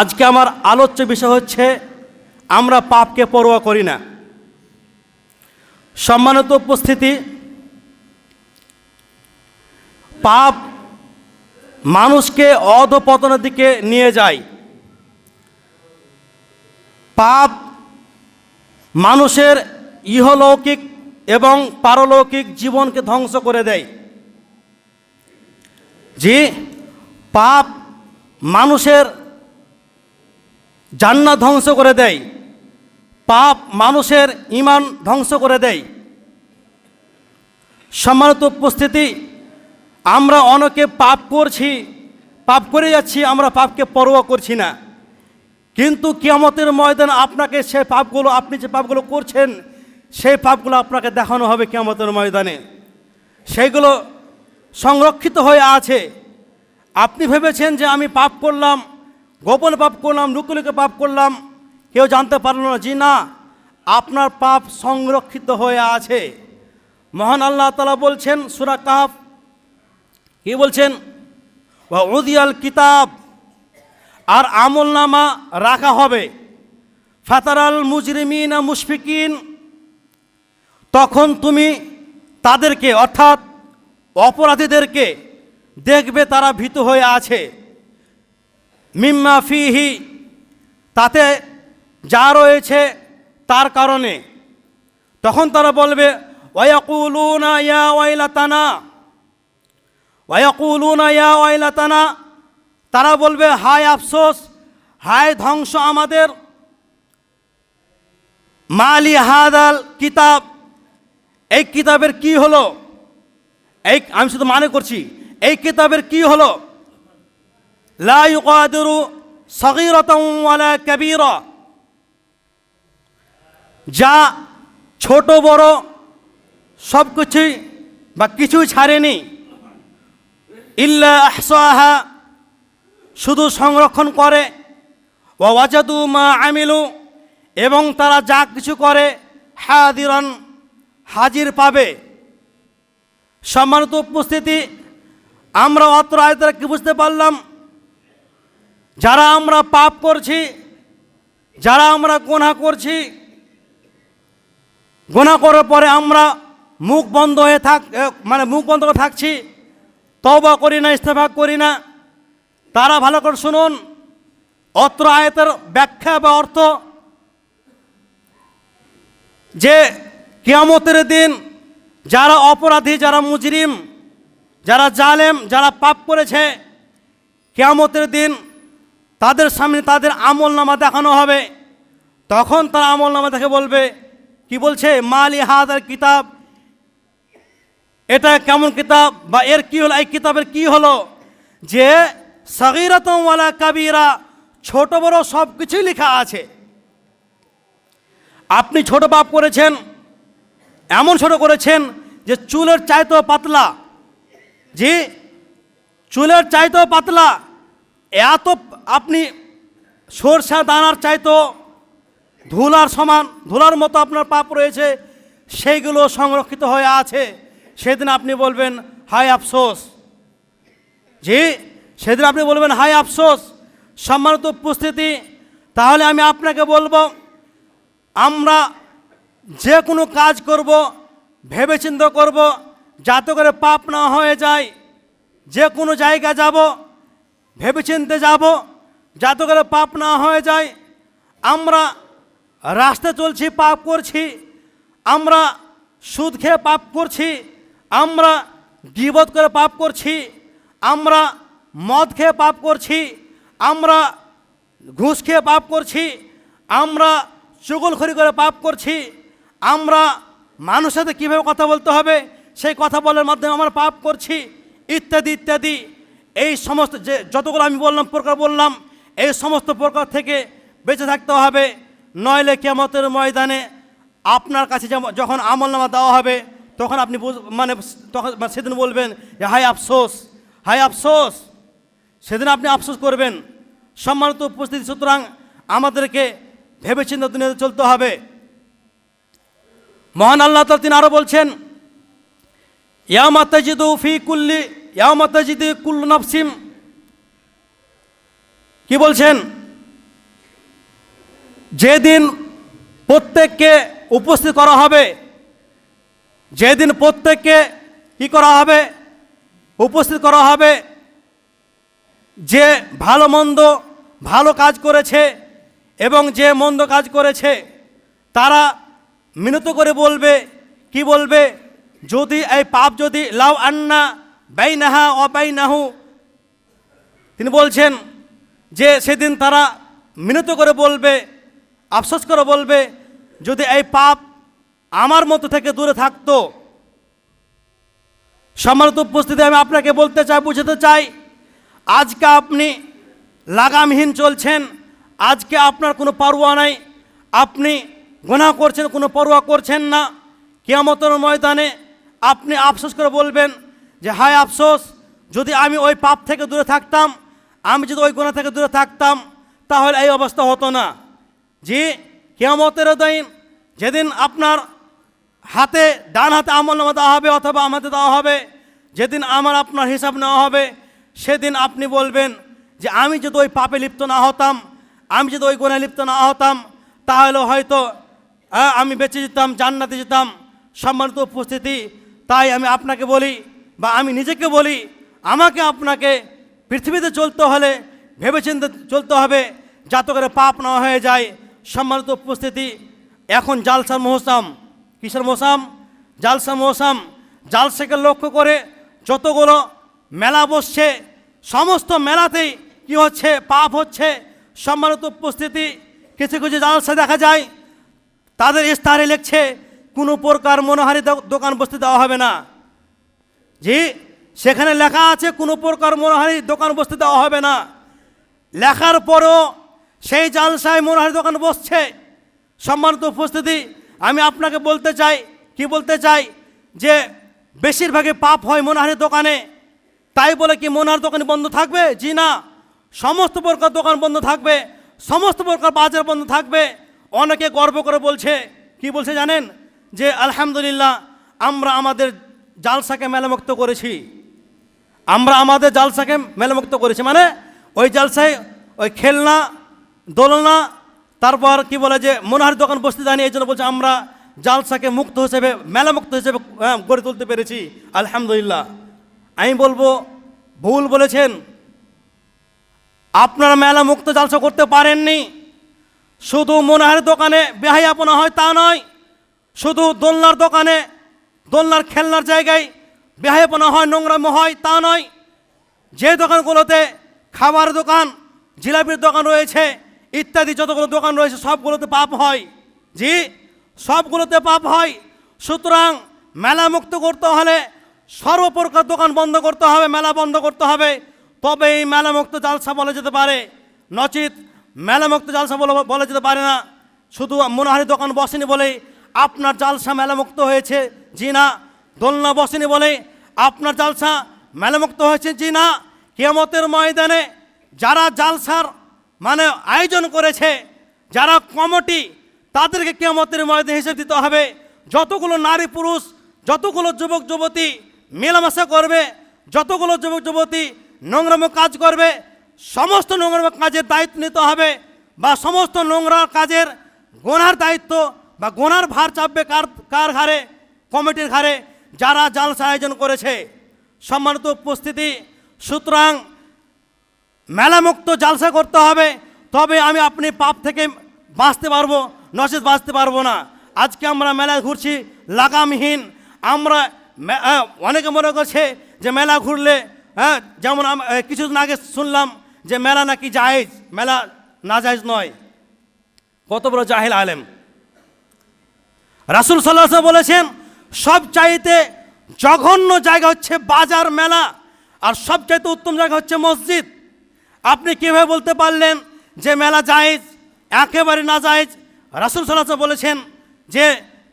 আজকে আমার আলোচ্য বিষয় হচ্ছে, আমরা পাপকে পরোয়া করি না। সম্মানিত উপস্থিতি, পাপ মানুষকে অধপতনের দিকে নিয়ে যায়। পাপ মানুষের ইহলৌকিক এবং পারলৌকিক জীবনকে ধ্বংস করে দেয়। যে পাপ মানুষের জান্নাত ধ্বংস করে দেয়। পাপ মানুষের ইমান ধ্বংস করে দেয়। সম্মানিত উপস্থিতি, আমরা অনেকে পাপ করছি, পাপ করে যাচ্ছি, আমরা পাপকে পরোয়া করছি না। কিন্তু কিয়ামতের ময়দান আপনাকে সে পাপগুলো, আপনি যে পাপগুলো করছেন, সেই পাপগুলো আপনাকে দেখানো হবে কিয়ামতের ময়দানে। সেইগুলো সংরক্ষিত হয়ে আছে। আপনি ভেবেছেন যে আমি পাপ করলাম গোপন পাপ করলাম লুকুলুকে পাপ করলাম, কেউ জানতে পারল না, জি না, আপনার পাপ সংরক্ষিত হয়ে আছে। মহান আল্লাহ তালা বলছেন, সুরা কাহাফ, কি বলছেন? উদিয়াল কিতাব, আর আমল নামা রাখা হবে। ফাতারাল মুজরিমিন মুশফিকিন, তখন তুমি তাদেরকে, অর্থাৎ অপরাধীদেরকে, দেখবে তারা ভীত হয়ে আছে। মিম্মা ফিহি, তাতে যা রয়েছে তার কারণে। তখন তারা বলবে ওয়াকুলুনা ইয়া ওয়াইলাতানা। ওয়াকুলুনা ইয়া ওয়াইলাতানা। তারা বলবে, হায় আফসোস, হায় ধ্বংস আমাদের। মালি হাদাল কিতাব। এই কিতাবের কি হলো? এই, আমি শুধু মানে করছি, এই কিতাবের কি হলো? লা ইউকাদিরু সগীরাতাও ওয়ালা কাবীরা যা ছোট বড় সব কিছুই বা কিছুই ছাড়েনি। ইল্লা আহসাহা, শুধু সংরক্ষণ করে। ওয়াজাদু মা আমিলু, এবং তারা যা কিছু করে হাদিরান হাজির পাবে। সম্মানিত উপস্থিতি, আমরা অত্র আয়তারা কি বুঝতে পারলাম? যারা আমরা পাপ করছি, যারা আমরা গোনা করছি, গোনা করার পরে আমরা মুখ বন্ধ হয়ে থাক মানে মুখ বন্ধ করে থাকছি তবা করি না ইস্তেফাক করি না। তারা ভালো করে শুনুন, অত্র আয়তের ব্যাখ্যা বা অর্থ যে কিয়ামতের দিন যারা অপরাধী, যারা মুজরিম, যারা জালেম, যারা পাপ করেছে, কিয়ামতের দিন তাদের সামনে তাদের আমল নামা দেখানো হবে। তখন তারা আমল নামা দেখে বলবে, কি বলছে? মালি হাদার কিতাব। এটা কেমন কিতাব? বা এর কি হলো? এই কিতাবের কি হলো? যে সগিরতমওয়ালা কাবিরা, ছোট বড় সব কিছুই লেখা আছে। আপনি ছোট পাপ করেছেন, এমন ছোট করেছেন যে চুলের চাইতেও পাতলা। জি? চুলের চাইতেও পাতলা। এত আপনি সরষা দানার চাইতো ধুলার সমান, ধুলার মতো আপনার পাপ রয়েছে, সেইগুলো সংরক্ষিত হয়ে আছে। সেদিন আপনি বলবেন হাই আফসোস। জি, সেদিন আপনি বলবেন হাই আফসোস। সম্মানিত উপস্থিতি, তাহলে আমি আপনাকে বলব, আমরা যে কোনো কাজ করব, ভেবেচিন্তে করব, যাতে করে পাপ না হয়ে যায়। যে কোনো জায়গা যাব ভেবেচিন্তে যাব, যাতে করে পাপ না হয়ে যায়। আমরা রাস্তা চলছি, পাপ করছি। আমরা সুদ খেয়ে পাপ করছি। আমরা গিবত করে পাপ করছি। আমরা মদ খেয়ে পাপ করছি। আমরা ঘুষ খেয়ে পাপ করছি। আমরা চুগলখড়ি করে পাপ করছি। আমরা মানুষের সাথে কীভাবে কথা বলতে হবে, সেই কথা বলার মাধ্যমে আমরা পাপ করছি। ইত্যাদি ইত্যাদি। এই সমস্ত যে যতগুলো আমি বললাম, প্রকার বললাম, এই সমস্ত প্রকার থেকে বেঁচে থাকতে হবে। নইলে কেমতের ময়দানে আপনার কাছে যখন আমলনামা দেওয়া হবে, তখন আপনি মানে তখন মানে সেদিন বলবেন যে হাই আফসোস হাই আফসোস, সেদিন আপনি আফসোস করবেন। সম্মানিত উপস্থিতি, সুতরাং আমাদেরকে ভেবেচিন্তে দুনিয়াতে চলতে হবে। মহান আল্লাহ তিনি আরও বলছেন ইয়ামাতাজিদু ফি কুল্লি ইয়ামাতাজিদু কুল্লু নাফসিম কি বলছেন? যেদিন প্রত্যেককে উপস্থিত করা হবে, যেদিন প্রত্যেককে কি করা হবে? উপস্থিত করা হবে যে ভালো মন্দ ভালো কাজ করেছে এবং যে মন্দ কাজ করেছে, তারা মিনত করে বলবে, কি বলবে? যদি এই পাপ যদি লাউ আন্না নাহা অ নাহু তিনি বলছেন যে সেদিন তারা মিনত করে বলবে, আফসোস করে বলবে, যদি এই পাপ আমার মতো থেকে দূরে থাকতো, সম্মানিত উপস্থিতি, আমি আপনাকে বলতে চাই, বুঝাতে চাই, আজকে আপনি লাগামহীন চলছেন, আজকে আপনার কোনো পরোয়া নাই, আপনি গোনা করছেন, কোনো পরোয়া করছেন না, কেয়ামতের ময়দানে আপনি আফসোস করে বলবেন যে, হায় আফসোস, যদি আমি ওই পাপ থেকে দূরে থাকতাম, আমি যদি ওই গোনা থেকে দূরে থাকতাম, তাহলে এই অবস্থা হতো না। জি, কেয়ামতের দিন যেদিন আপনার হাতে, ডান হাতে আমল নামা দেওয়া হবে অথবা আমাদের দেওয়া হবে, যেদিন আমার আপনার হিসাব নেওয়া হবে, সেদিন আপনি বলবেন যে, আমি যদি ওই পাপে লিপ্ত না হতাম, আমি যদি ওই গোনায় লিপ্ত না হতাম, তাহলে হয়তো আমি বেঁচে যেতাম, জান্নাতে যেতাম। সম্মানিত উপস্থিতি, তাই আমি আপনাকে বলি বা আমি নিজেকে বলি, আমাকে আপনাকে পৃথিবীতে চলতে হলে ভেবেচিন্তে চলতে হবে যাতে করে পাপ না হয়ে যায়। সম্মানিত উপস্থিতি, এখন জালসার মহসাম কিসের মৌসাম? জালসা মৌসাম। জালসাকে লক্ষ্য করে যতগুলো মেলা বসছে, সমস্ত মেলাতেই কি হচ্ছে, পাপ হচ্ছে। সম্মানিত উপস্থিতি, কিছু কিছু জালসা দেখা যায়, তাদের ইস্তাহারে লিখছে, কোনো প্রকার মনোহারি দোকান বসতে দেওয়া হবে না। জি, সেখানে লেখা আছে, কোনো প্রকার মনোহারি দোকান বসতে দেওয়া হবে না। লেখার পরও সেই জালসায় মনোহারি দোকান বসছে। সম্মানিত উপস্থিতি, আমি আপনাকে বলতে চাই, কি বলতে চাই, যে বেশিরভাগই পাপ হয় মনোহারি দোকানে। তাই বলে কি মনোহার দোকান বন্ধ থাকবে? জি না। সমস্ত প্রকার দোকান বন্ধ থাকবে, সমস্ত প্রকার বাজার বন্ধ থাকবে। অনেকে গর্ব করে বলছে, কি বলছে জানেন? যে আলহামদুলিল্লাহ, আমরা আমাদের জালসাকে মেলামুক্ত করেছি। আমরা আমাদের জালসাকে মেলামুক্ত করেছি। মানে ওই জালসায় ওই খেলনা দোলনা তারপর কি বলে যে মনোহারি দোকান বসতে জানি এই জন্য বলছে আমরা জালসাকে মুক্ত হিসেবে মেলামুক্ত হিসেবে হ্যাঁ, গড়ে তুলতে পেরেছি। আলহামদুলিল্লাহ। আমি বলব ভুল বলেছেন। আপনারা মেলা মুক্ত জালসা করতে পারেননি। শুধু মনোহারের দোকানে বেহাইয়াপনা হয় তা নয় শুধু দোলনার দোকানে দোলনার খেলনার জায়গায় বেহায়পনা হয়, নোংরামো হয়, তা নয়। যে দোকানগুলোতে খাবার দোকান, জিলাপির দোকান রয়েছে, ইত্যাদি যতগুলো দোকান রয়েছে, সবগুলোতে পাপ হয়। জি, সবগুলোতে পাপ হয়। সুতরাং মেলা মুক্ত করতে হলে সর্বপ্রকার দোকান বন্ধ করতে হবে, মেলা বন্ধ করতে হবে। তবে এই মেলা মুক্ত জালসা বলা যেতে পারে। নচিত মেলা মুক্ত জালসা বলে বলা যেতে পারে না। শুধু মনোহারি দোকান বসেনি বলেই আপনার জালসা মেলামুক্ত হয়েছে, জি না? দোলনা বসেনি বলে আপনার জালসা মেলামুক্ত হয়েছে, জি না? কেমতের ময়দানে যারা জালসার মানে আয়োজন করেছে, যারা কমিটি, তাদেরকে কেমতের ময়দানে হিসেবে দিতে হবে। যতগুলো নারী পুরুষ, যতগুলো যুবক, যুবতী মেলামেশা করবে, যতগুলো যুবক, যুবতী নোংরামো কাজ করবে, সমস্ত নোংরা কাজের দায়িত্ব নিতে হবে বা সমস্ত নোংরা কাজের গোনার দায়িত্ব বা গোনার ভার চাপবে কার কার ঘাড়ে? কমিটির ঘাড়ে, যারা জালসা আয়োজন করেছে। সম্মানিত উপস্থিতি, সুতরাং মেলামুক্ত জালসা করতে হবে, তবে আমি আপনি পাপ থেকে বাঁচতে পারব, নচেত বাঁচতে পারব না। আজকে আমরা মেলায় ঘুরছি, লাগামহীন। আমরা অনেকে মনে করছে যে মেলা ঘুরলে হ্যাঁ যেমন কিছুদিন আগে শুনলাম যে মেলা নাকি জায়েজ, মেলা না জায়েজ নয়। কত বড় জাহেল আলেম। রাসুল সাল্লাহ বলেছেন সব চাইতে জঘন্য জায়গা হচ্ছে বাজার মেলা, আর সব চাইতে উত্তম জায়গা হচ্ছে মসজিদ। আপনি কীভাবে বলতে পারলেন যে মেলা জায়েজ? একেবারে না জায়েজ। রাসুল সাল্লাহ বলেছেন যে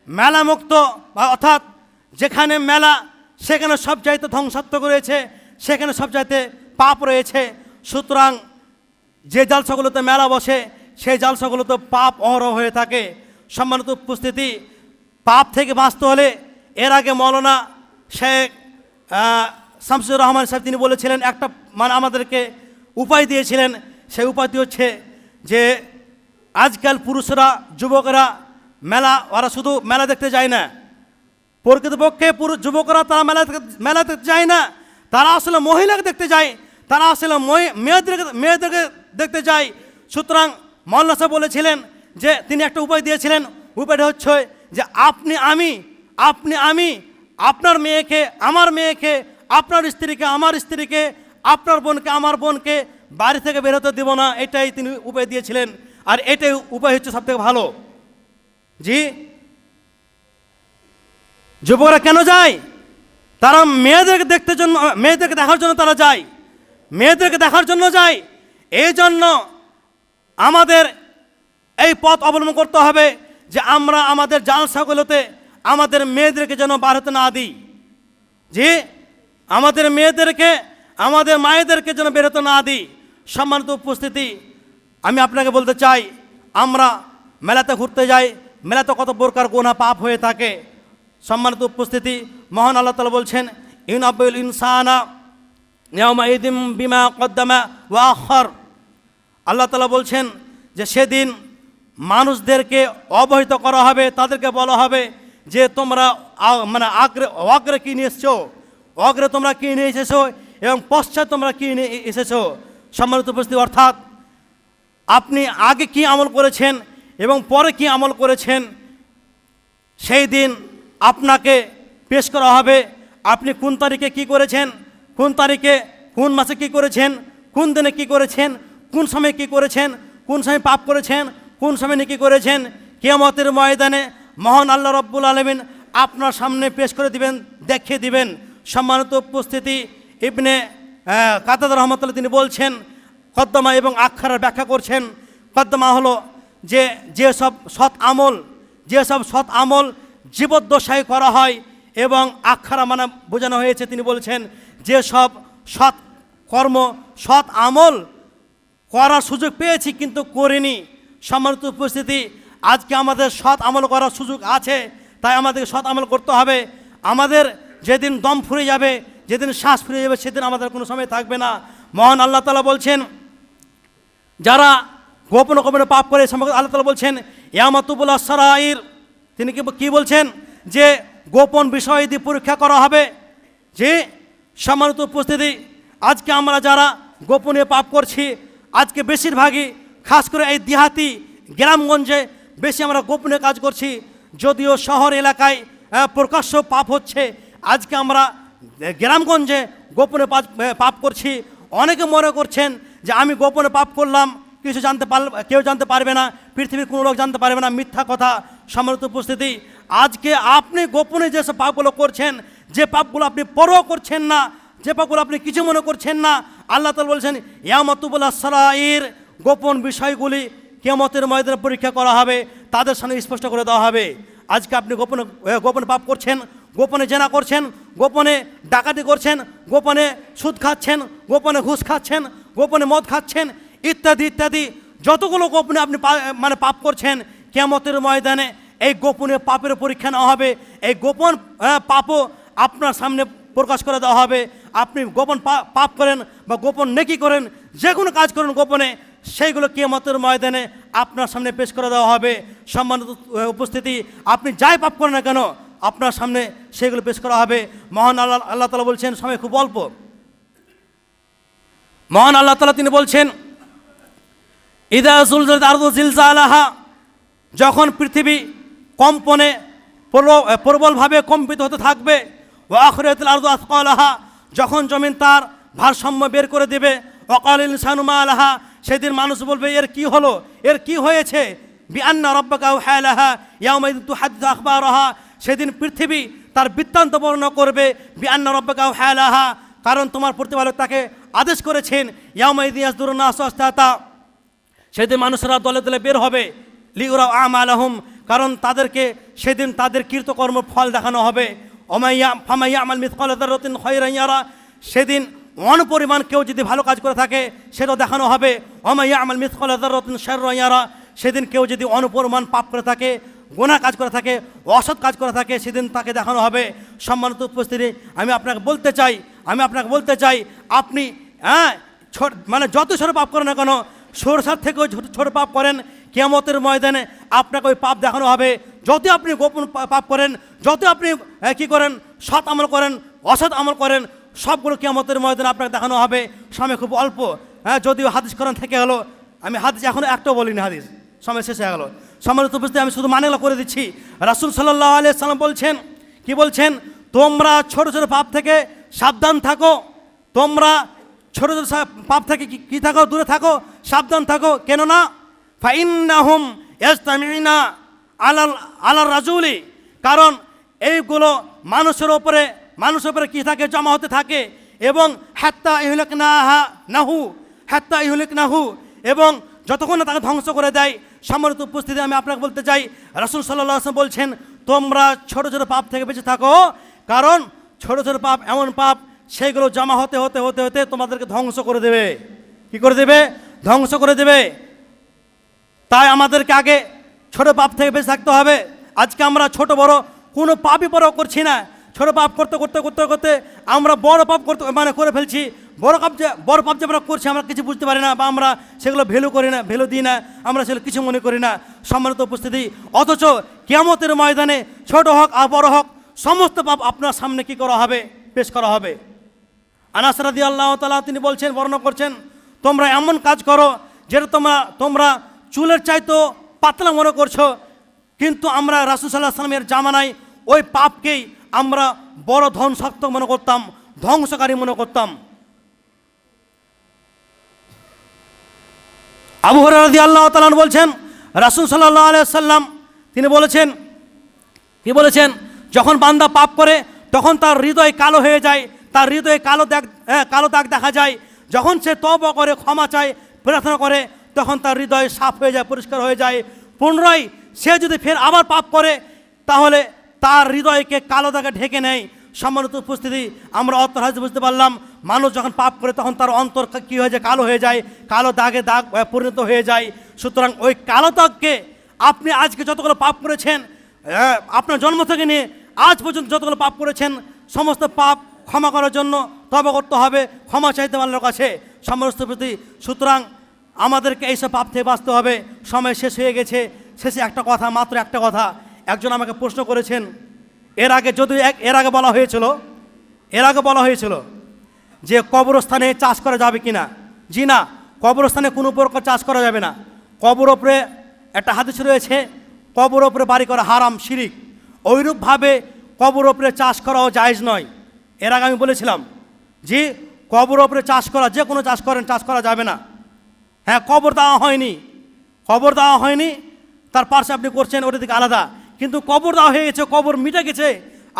মেলা মুক্ত, বা অর্থাৎ যেখানে মেলা, সেখানে সব চাইতে ধ্বংসাত্মক রয়েছে, সেখানে সব চাইতে পাপ রয়েছে। সুতরাং যে জালসাগুলোতে মেলা বসে, সেই জালসাগুলোতে পাপ অহরহ হয়ে থাকে। সম্মানিত উপস্থিতি পাপ থেকে বাঁচতে হলে এর আগে মৌলানা শেখ শামসুর রহমান সাহেব তিনি বলেছিলেন, একটা মানে আমাদেরকে উপায় দিয়েছিলেন, সেই উপায়টি হচ্ছে যে আজকাল পুরুষরা, যুবকরা মেলা, ওরা শুধু মেলা দেখতে যায় না। প্রকৃতপক্ষে পুরুষ যুবকরা তারা মেলা মেলা দেখতে যায় না। তারা আসলে মহিলাকে দেখতে যায়, তারা আসলে মেয়েদেরকে মেয়েদেরকে দেখতে যায়। সুতরাং মল্লা সাহেব বলেছিলেন যে তিনি একটা উপায় দিয়েছিলেন, উপায়টা হচ্ছে যে আপনি আমি আপনি আমি, আপনার মেয়েকে, আমার মেয়েকে, আপনার স্ত্রীকে, আমার স্ত্রীকে, আপনার বোনকে, আমার বোনকে বাড়ি থেকে বেরোতে দেব না, এটাই তিনি উপায় দিয়েছিলেন। আর এটাই উপায় হচ্ছে সবথেকে ভালো। জি? যুবকরা কেন যায়? তারা মেয়েদেরকে দেখতে জন্য, মেয়েদেরকে দেখার জন্য তারা যায়। মেয়েদেরকে দেখার জন্য যায়। এই জন্য আমাদের এই পথ অবলম্বন করতে হবে। যে আমরা আমাদের জালসাগুলোতে আমাদের মেয়েদেরকে যেন বার না দিই। যে আমাদের মেয়েদেরকে, আমাদের মায়েদেরকে যেন বেরোতে না দিই। সম্মানিত উপস্থিতি, আমি আপনাকে বলতে চাই, আমরা মেলাতে ঘুরতে যাই, মেলাতে কত প্রকার গোনা পাপ হয়ে থাকে। সম্মানিত উপস্থিতি, মহান আল্লাহ তালা বলছেন ইন আব্বুল ইনসানা নিয়মা ইদিম বিমা কদ্দামা ওয়াখর আল্লাহ তালা বলছেন যে সেদিন মানুষদেরকে অবহিত করা হবে, তাদেরকে বলা হবে যে তোমরা মানে আগ্রে অগ্রে কী নিয়ে এসছো? অগ্রে তোমরা কী নিয়ে এসেছ এবং পশ্চাৎ তোমরা কী নিয়ে এসেছ? সম্মানিত উপস্থিতি, অর্থাৎ আপনি আগে কি আমল করেছেন এবং পরে কি আমল করেছেন, সেই দিন আপনাকে পেশ করা হবে। আপনি কোন তারিখে কি করেছেন? কোন তারিখে, কোন মাসে কি করেছেন? কোন দিনে কি করেছেন? কোন সময় কি করেছেন? কোন সময় পাপ করেছেন? কোন সময় কি করেছেন? কেয়ামতের ময়দানে মহান আল্লাহ রব্বুল আলমিন আপনার সামনে পেশ করে দিবেন, দেখিয়ে দিবেন। সম্মানিত উপস্থিতি, ইবনে কাতাদ রহমতুল্লাহ তিনি বলছেন, কদ্দমা এবং আখারার ব্যাখ্যা করছেন। কদ্দমা হলো যে যেসব সৎ আমল যেসব সৎ আমল জীবদ্দশায় করা হয় এবং আখারা মানে বোঝানো হয়েছে, তিনি বলছেন, যে সব সৎ কর্ম, সৎ আমল করার সুযোগ পেয়েছি কিন্তু করিনি। সম্মানিত উপস্থিতি, আজকে আমাদের সৎ আমল করার সুযোগ আছে, তাই আমাদেরকে সৎ আমল করতে হবে। আমাদের যেদিন দম ফুরে যাবে, যেদিন শ্বাস ফুরে যাবে, সেদিন আমাদের কোনো সময় থাকবে না। মহান আল্লাহ তালা বলছেন, যারা গোপন গোপনে পাপ করে সম্পর্কে আল্লাহ তালা বলছেন, ইয়ামাতুবুল সরাইর তিনি কি বলছেন? যে গোপন বিষয় দিয়ে পরীক্ষা করা হবে। যে সম্মানিত উপস্থিতি, আজকে আমরা যারা গোপনে পাপ করছি, আজকে বেশিরভাগই খাস করে এই দেহাতি গ্রামগঞ্জে বেশি আমরা গোপনে কাজ করছি, যদিও শহর এলাকায় প্রকাশ্য পাপ হচ্ছে। আজকে আমরা গ্রামগঞ্জে গোপনে পাপ- করছি। অনেকে মনে করছেন যে আমি গোপনে পাপ করলাম, কিছু জানতে পার, কেউ জানতে পারবে না, পৃথিবীর কোনো লোক জানতে পারবে না, মিথ্যা কথা সম্মানিত উপস্থিতি। আজকে আপনি গোপনে যেসব পাপগুলো করছেন, যে পাপগুলো আপনি পরোয়া করছেন না, যে পাপগুলো আপনি কিছু মনে করছেন না, আল্লাহ তালা বলছেন ইয়ামতুবুল্লাহ সালাইর গোপন বিষয়গুলি কেমতের ময়দানে পরীক্ষা করা হবে, তাদের সামনে স্পষ্ট করে দেওয়া হবে। আজকে আপনি গোপনে গোপনে পাপ করছেন, গোপনে জেনা করছেন, গোপনে ডাকাতি করছেন, গোপনে সুদ খাচ্ছেন, গোপনে ঘুষ খাচ্ছেন, গোপনে মদ খাচ্ছেন, ইত্যাদি ইত্যাদি। যতগুলো গোপনে আপনি মানে পাপ করছেন কেমতের ময়দানে এই গোপনে পাপের পরীক্ষা নেওয়া হবে, এই গোপন পাপও আপনার সামনে প্রকাশ করে দেওয়া হবে। আপনি গোপন পাপ করেন বা গোপন নেকি করেন যে কোনো কাজ করেন গোপনে সেইগুলো কেমতের ময়দানে আপনার সামনে পেশ করে দেওয়া হবে। সম্মানিত উপস্থিতি, আপনি যাই পাপ করেন না কেন, আপনার সামনে সেগুলো পেশ করা হবে। মহান আল্লাহ আল্লাহ তালা বলছেন, সময় খুব অল্প। মহান আল্লাহ তালা তিনি বলছেন, ইদা জুলজাত আরদু জিলজালাহা যখন পৃথিবী কম্পনে প্রবল- প্রবলভাবে কম্পিত হতে থাকবে ও আরদু আসকালাহা যখন জমিন তার ভারসাম্য বের করে দেবে অকাল ইনসানুমা আলাহা সেদিন মানুষ বলবে, এর কি হলো? এর কি হয়েছে? বিআন্না রব্বাকা হায়ালাহা ইয়াউমাইদিন তুহাদ্দিসু আখবারাহা, সেদিন পৃথিবী তার বৃত্তান্ত বর্ণনা করবে, বিআন্না রব্বাকা হায়ালাহা কারণ তোমার প্রতিপালক তাকে আদেশ করেছেন ইয়াউমাইদিন ইয়াসদুরুন আস্তাতা সেদিন মানুষেরা দলে দলে বের হবে লিউরা আম আলহম কারণ তাদেরকে সেদিন তাদের কীর্তকর্ম ফল দেখানো হবে। অমাইয়া ফামাইয়া আমাল মিসকালতিন খয়রাইয়ারা সেদিন অনপরিমাণ কেউ যদি ভালো কাজ করে থাকে, সেটাও দেখানো হবে। অমাইয়া আমাল মিসকালতিন শেরাইয়ারা সেদিন কেউ যদি অনুপরিমাণ পাপ করে থাকে গোনা কাজ করে থাকে, অসৎ কাজ করে থাকে, সেদিন তাকে দেখানো হবে। সম্মানিত উপস্থিতি, আমি আপনাকে বলতে চাই, আমি আপনাকে বলতে চাই, আপনি হ্যাঁ ছোট মানে যত ছোট পাপ করেন না কেন সরষার থেকেও ছোট ছোট পাপ করেন, কেয়ামতের ময়দানে আপনাকে ওই পাপ দেখানো হবে। যত আপনি গোপন পাপ করেন, যত আপনি কি করেন, সৎ আমল করেন, অসৎ আমল করেন সবগুলো কেয়ামতের ময়দানে আপনাকে দেখানো হবে। সময় খুব অল্প। হ্যাঁ যদিও হাদিস করেন থেকে গেলো। আমি হাদিস এখনও একটাও বলিনি হাদিস। সময় শেষ হয়ে গেল। সম্মানিত উপস্থিতি, আমি শুধু মানেলা করে দিচ্ছি। রাসুল সাল্লাহ আলিয়া সাল্লাম বলছেন, কি বলছেন? তোমরা ছোট ছোট পাপ থেকে সাবধান থাকো। তোমরা ছোট ছোট পাপ থেকে কি- থাকো? দূরে থাকো। সাবধান থাকো। কেননা, ফাইন্নাহুম আলাল আলাল রাজুলি। কারণ এইগুলো মানুষের ওপরে মানুষের উপরে কি থাকে? জমা হতে থাকে। এবং হাত্তা ইহুলেক না নাহু, হাত্তা ইহুলেক নাহু এবং যতক্ষণ না তাকে ধ্বংস করে দেয়, সম্মানিত উপস্থিতি আমি আপনাকে বলতে চাই, রাসুল সাল্লাহ আসলাম বলছেন, তোমরা ছোট ছোট পাপ থেকে বেঁচে থাকো, কারণ ছোট ছোট পাপ এমন পাপ, সেগুলো জমা হতে হতে হতে হতে তোমাদেরকে ধ্বংস করে দেবে। কি করে দেবে? ধ্বংস করে দেবে। তাই আমাদেরকে আগে ছোট পাপ থেকে বেঁচে থাকতে হবে। আজকে আমরা ছোট বড় কোনো পাপই বড় করছি না। ছোট পাপ করতে করতে করতে করতে আমরা বড় পাপ করতে মানে করে ফেলছি। বড় পাপ যে, বড় পাপ যে আমরা করছি, আমরা কিছু বুঝতে পারি না বা আমরা সেগুলো ভ্যালু করি না, ভ্যালু দিই না, আমরা সেগুলো কিছু মনে করি না। সম্মানিত উপস্থিতি, অথচ কেয়ামতের ময়দানে ছোট হোক আর বড় হোক, সমস্ত পাপ আপনার সামনে কি করা হবে? পেশ করা হবে। আনাস রাদি আল্লাহ তালা তিনি বলছেন, বর্ণনা করছেন, তোমরা এমন কাজ করো যেটা তোমরা তোমরা চুলের চাইতো পাতলা মনে করছ, কিন্তু আমরা রাসুল সাল্লাহ সাল্লামের জামানায় ওই পাপকেই আমরা বড় ধ্বংসাত্মক মনে করতাম, ধ্বংসকারী মনে করতাম। আবু হরাদি আল্লাহ তালান বলছেন, রাসুল সাল্লাহ আলিয়া সাল্লাম তিনি বলেছেন, কি বলেছেন? যখন বান্দা পাপ করে, তখন তার হৃদয় কালো হয়ে যায়, তার হৃদয়ে কালো দাগ হ্যাঁ কালো দাগ দেখা যায়। যখন সে তব করে, ক্ষমা চায়, প্রার্থনা করে, তখন তার হৃদয় সাফ হয়ে যায়, পরিষ্কার হয়ে যায়। পুনরায় সে যদি ফের আবার পাপ করে, তাহলে তার হৃদয়কে কালো দাগে ঢেকে নেয়। সম্মানিত উপস্থিতি, আমরা অন্তর হাজতে বুঝতে পারলাম, মানুষ যখন পাপ করে তখন তার অন্তর কী হয়ে যায়? কালো হয়ে যায়, কালো দাগে দাগ পরিণত হয়ে যায়। সুতরাং ওই কালো দাগকে আপনি আজকে যতগুলো পাপ করেছেন আপনার জন্ম থেকে নিয়ে আজ পর্যন্ত যতগুলো পাপ করেছেন, সমস্ত পাপ ক্ষমা করার জন্য তবা করতে হবে, ক্ষমা চাইতে আল্লাহর কাছে। সমস্ত প্রতি সুতরাং আমাদেরকে এইসব পাপ থেকে বাঁচতে হবে। সময় শেষ হয়ে গেছে। শেষে একটা কথা, মাত্র একটা কথা। একজন আমাকে প্রশ্ন করেছেন, এর আগে যদি এক, এর আগে বলা হয়েছিল, এর আগে বলা হয়েছিল যে কবরস্থানে চাষ করা যাবে কি না জি না, কবরস্থানে কোনো প্রকার চাষ করা যাবে না। কবর ওপরে একটা হাদিস রয়েছে, কবর ওপরে বাড়ি করা হারাম, শিরিক। ওইরূপভাবে কবর ওপরে চাষ করাও জায়জ নয়। এর আগে আমি বলেছিলাম যে কবর ওপরে চাষ করা, যে কোনো চাষ করেন, চাষ করা যাবে না। হ্যাঁ কবর দেওয়া হয়নি। কবর দেওয়া হয়নি, তার পাশে আপনি করছেন ওটা দিকে আলাদা। কিন্তু কবর দেওয়া হয়ে গেছে, কবর মিটে গেছে।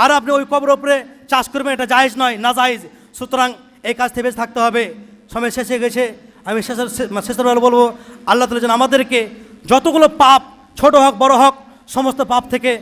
আর আপনি ওই কবর ওপরে চাষ করবেন, এটা জায়েজ নয়, না জায়েজ। সুতরাং এই কাজ থেকে থাকতে হবে। সময় শেষ হয়ে গেছে। আমি শেষের শেষের বেলা বলব, আল্লাহ তালা যেন আমাদেরকে যতগুলো পাপ, ছোট হোক, বড় হোক, সমস্ত পাপ থেকে